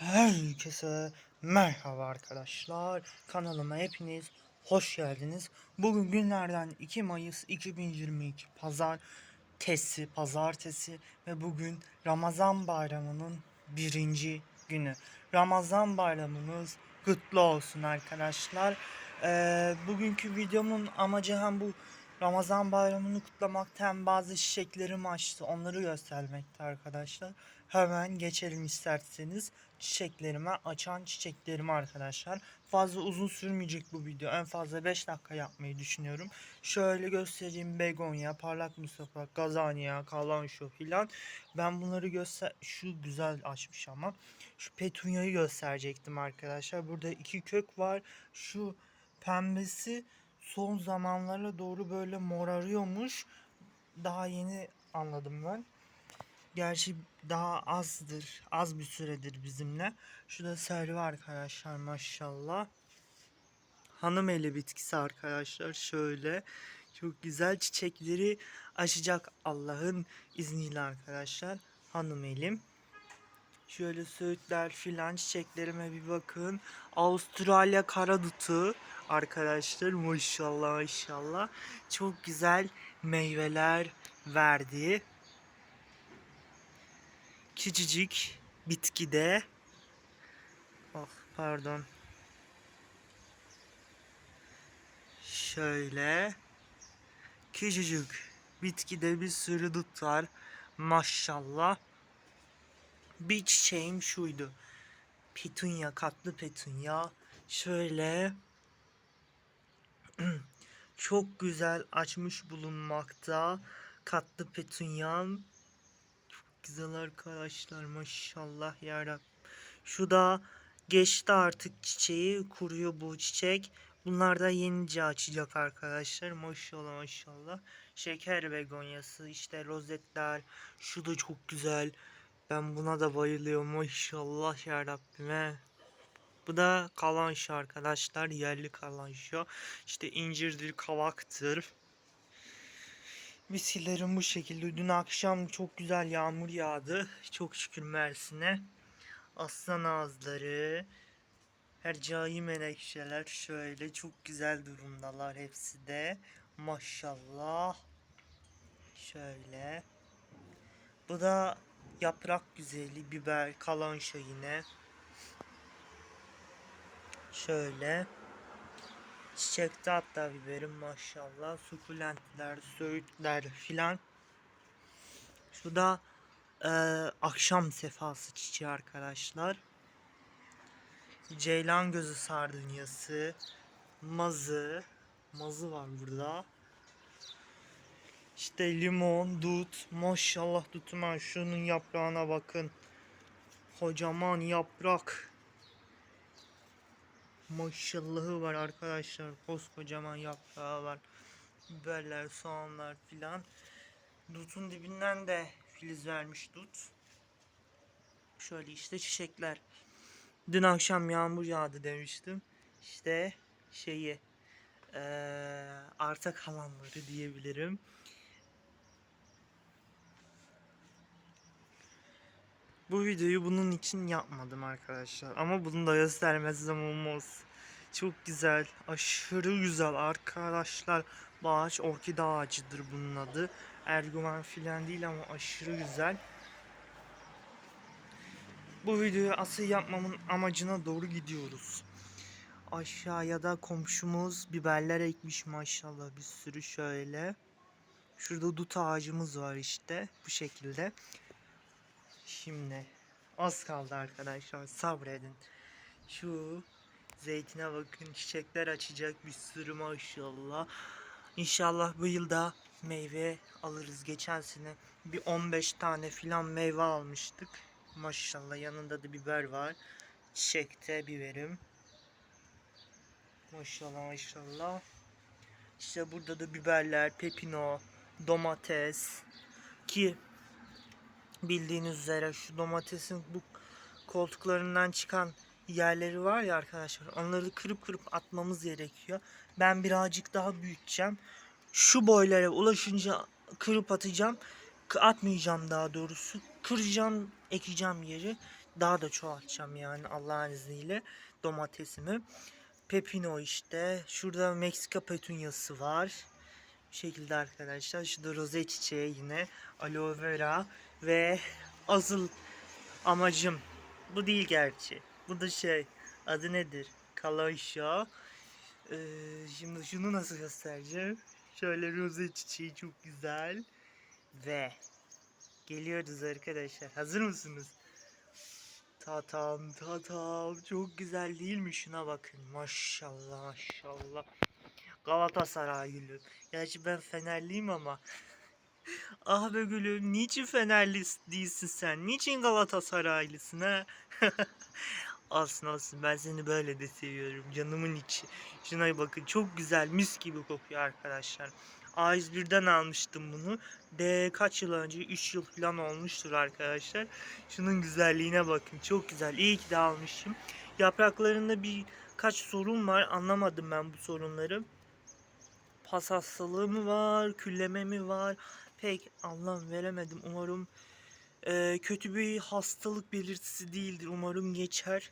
Herkese merhaba arkadaşlar. Kanalıma hepiniz hoş geldiniz. Bugün günlerden 2 Mayıs 2022 Pazar tesi, pazartesi ve bugün Ramazan bayramının birinci günü. Ramazan bayramımız kutlu olsun arkadaşlar. Ee, bugünkü videomun amacı hem bu Ramazan bayramını kutlamak hem bazı çiçeklerim açtı. Onları göstermekte arkadaşlar. Hemen geçelim isterseniz çiçeklerime açan çiçeklerimi arkadaşlar. Fazla uzun sürmeyecek bu video. En fazla 5 dakika yapmayı düşünüyorum. Şöyle göstereyim begonya, parlak mustafa, gazania, kalanşo filan. Ben bunları göster şu güzel açmış ama şu petunyayı gösterecektim arkadaşlar. Burada iki kök var. Şu pembesi son zamanlara doğru böyle morarıyormuş. Daha yeni anladım ben. Gerçi daha azdır. Az bir süredir bizimle. Şurada servi arkadaşlar maşallah. Hanım eli bitkisi arkadaşlar şöyle. Çok güzel çiçekleri açacak Allah'ın izniyle arkadaşlar. Hanım elim. Şöyle söğütler filan çiçeklerime bir bakın. Avustralya karadutu arkadaşlar maşallah maşallah. Çok güzel meyveler verdi. Küçücük bitkide. Oh pardon. Şöyle. Küçücük bitkide bir sürü dut var. Maşallah. Bir çiçeğim şuydu. Petunya, katlı petunya. Şöyle çok güzel açmış bulunmakta. Katlı petunyam. Çok güzel arkadaşlar maşallah yarabbim. Şu da geçti artık çiçeği. Kuruyor bu çiçek. Bunlar da yenice açacak arkadaşlar. Maşallah maşallah. Şeker begonyası işte rozetler. Şu da çok güzel. Ben buna da bayılıyorum maşallah yarabbim he. Bu da kalanşo arkadaşlar. Yerli kalanşo. İşte incirdir, kavaktır. Bitkilerim bu şekilde. Dün akşam çok güzel yağmur yağdı. Çok şükür Mersin'e. Aslan ağızları. Hercai menekşeler şöyle çok güzel durumdalar hepsi de. Maşallah. Şöyle. Bu da yaprak güzeli, biber, kalanşo yine. Şöyle. Çiçekte hatta biberim maşallah. Sukulentler, söğütler filan. Şu da e, akşam sefası çiçeği arkadaşlar. Ceylan gözü sardunyası. Mazı. Mazı var burada. İşte limon, dut. Maşallah tutuma şunun yaprağına bakın. Kocaman yaprak. Maşallahı var arkadaşlar. Koskocaman yaprağı var. Biberler, soğanlar filan. Dutun dibinden de filiz vermiş dut. Şöyle işte çiçekler. Dün akşam yağmur yağdı demiştim. İşte şeyi eee arta kalanları diyebilirim. Bu videoyu bunun için yapmadım arkadaşlar. Ama bunu da göstermezsem olmaz. Çok güzel. Aşırı güzel arkadaşlar. Bu orkide ağacıdır bunun adı. Erguvan filan değil ama aşırı güzel. Bu videoyu asıl yapmamın amacına doğru gidiyoruz. Aşağıya da komşumuz biberler ekmiş maşallah bir sürü şöyle. Şurada dut ağacımız var işte bu şekilde. Şimdi az kaldı arkadaşlar sabredin. Şu zeytine bakın çiçekler açacak bir sürü maşallah. İnşallah bu yılda meyve alırız. Geçen sene bir 15 tane filan meyve almıştık. Maşallah yanında da biber var. Çiçekte biberim. Maşallah maşallah. İşte burada da biberler, pepino, domates ki bildiğiniz üzere şu domatesin bu koltuklarından çıkan yerleri var ya arkadaşlar onları kırıp kırıp atmamız gerekiyor. Ben birazcık daha büyüteceğim. Şu boylara ulaşınca kırıp atacağım. Atmayacağım daha doğrusu. Kıracağım, ekeceğim yeri. Daha da çoğaltacağım yani Allah'ın izniyle domatesimi. Pepino işte. Şurada Meksika petunyası var. Bu şekilde arkadaşlar. Şurada roze çiçeği yine. Aloe vera ve asıl amacım bu değil gerçi. Bu da şey adı nedir? Kaloşa. Ee, şimdi şunu nasıl göstereceğim? Şöyle roze çiçeği çok güzel. Ve geliyoruz arkadaşlar. Hazır mısınız? Tatam tatam çok güzel değil mi? Şuna bakın. Maşallah maşallah. Galatasaray gülüm. Gerçi ben Fenerliyim ama. ah be gülüm niçin Fenerli değilsin sen? Niçin Galatasaraylısın ha? olsun olsun ben seni böyle de seviyorum canımın içi. Şuna bakın çok güzel mis gibi kokuyor arkadaşlar. A101'den almıştım bunu. De kaç yıl önce? 3 yıl falan olmuştur arkadaşlar. Şunun güzelliğine bakın. Çok güzel. İyi ki de almışım. Yapraklarında birkaç sorun var. Anlamadım ben bu sorunları. Pas hastalığı mı var? Külleme mi var? Pek anlam veremedim. Umarım e, kötü bir hastalık belirtisi değildir. Umarım geçer.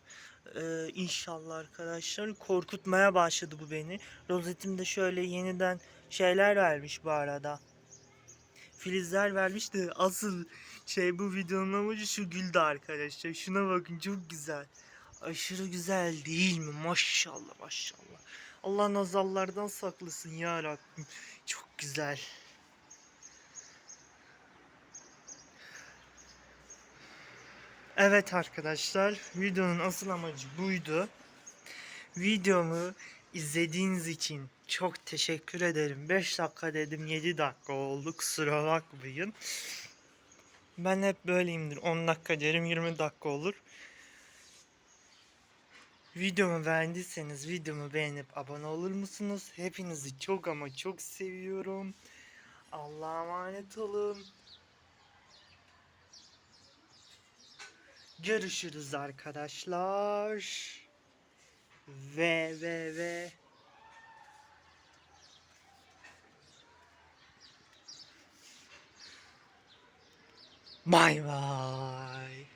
E, inşallah arkadaşlar. Korkutmaya başladı bu beni. Rozetim de şöyle yeniden şeyler vermiş bu arada. Filizler vermiş de asıl şey bu videonun amacı şu güldü arkadaşlar. Şuna bakın çok güzel. Aşırı güzel değil mi? Maşallah maşallah. Allah nazarlardan saklasın ya Rabbim. Çok güzel. Evet arkadaşlar videonun asıl amacı buydu. Videomu izlediğiniz için çok teşekkür ederim. 5 dakika dedim 7 dakika oldu kusura bakmayın. Ben hep böyleyimdir 10 dakika derim 20 dakika olur. Videomu beğendiyseniz videomu beğenip abone olur musunuz? Hepinizi çok ama çok seviyorum. Allah'a emanet olun. Görüşürüz arkadaşlar. Ve ve ve. Bay bay.